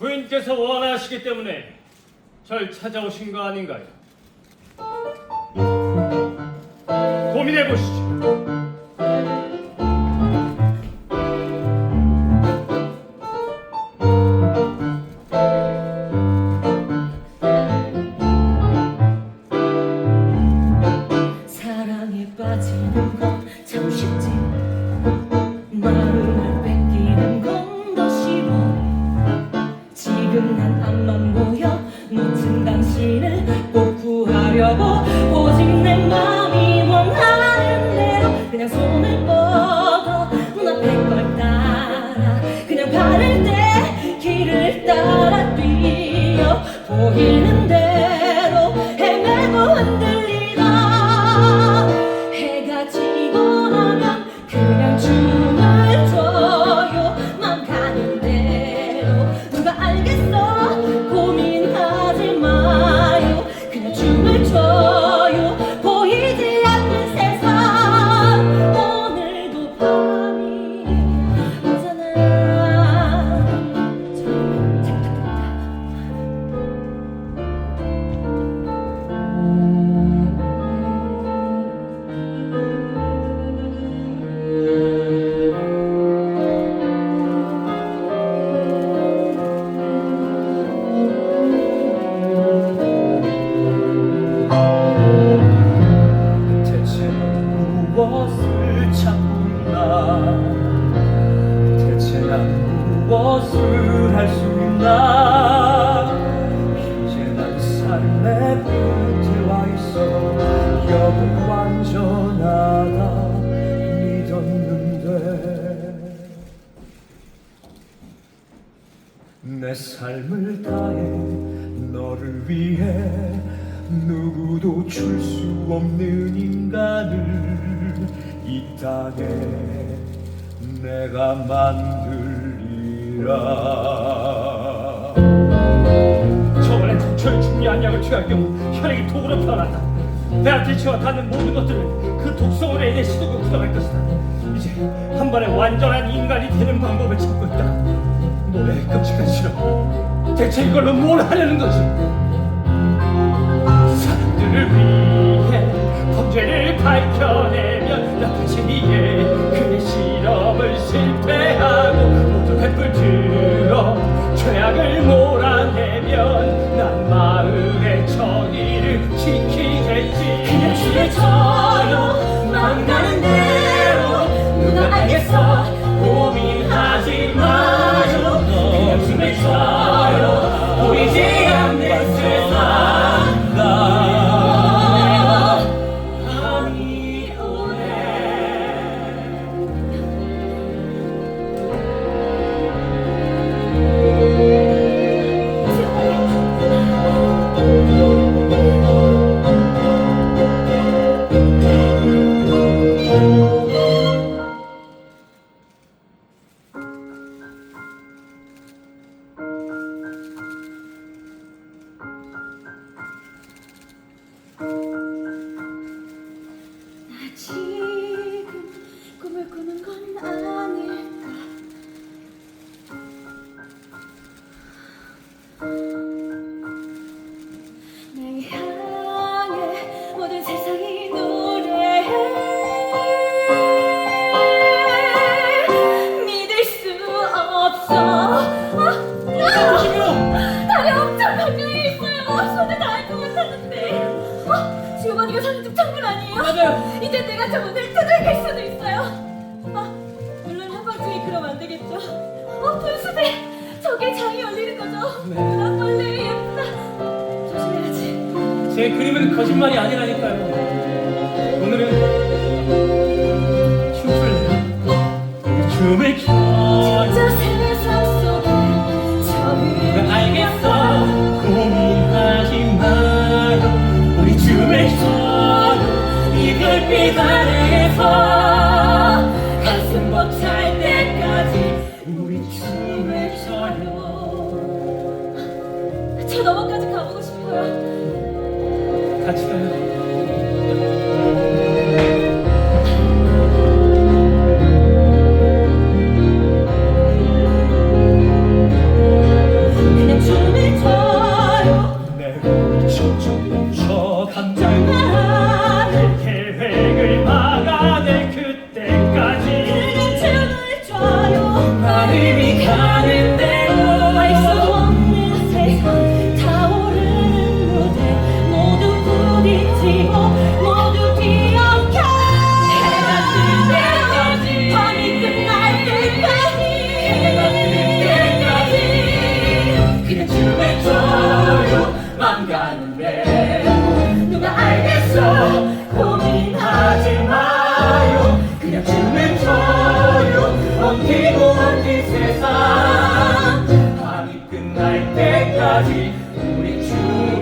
부인께서 원하시기 때문에 절 찾아오신 거 아닌가요? 고민해 보시죠. 사랑에 빠지는 건 꼭 구하려고 끝에 와 있어 여기 완전하다 믿었는데. 내 삶을 다해 너를 위해 누구도 줄 수 없는 인간을 이 땅에 내가 만들리라 덕철 중요한 약을 취할 경우 혈액이 독으로 변한다. 베아티치와 닿는 모든 것들은 그 독성으로 인해 시도가 굳어갈 것이다. 이제 한 번에 완전한 인간이 되는 방법을 찾고 있다. 노래의 끔찍한 실험. 대체 이걸로 뭘 하려는 거지? 사람들을 위해 범죄를 밝혀내면 그 어? 지우머니가 사는 집 창문 아니에요? 맞아요. 이제 내가 저 문을 두들길 수도 있어요 아, 물론 한밤중에 그러면 안 되겠죠 어 분수대 저게 장이 열리는 거죠 네. 나 벌레 예쁘다 조심해야지 제 그림은 거짓말이 아니라니까요. 춤을 춰요 저 너머까지 날 때까지 우리 주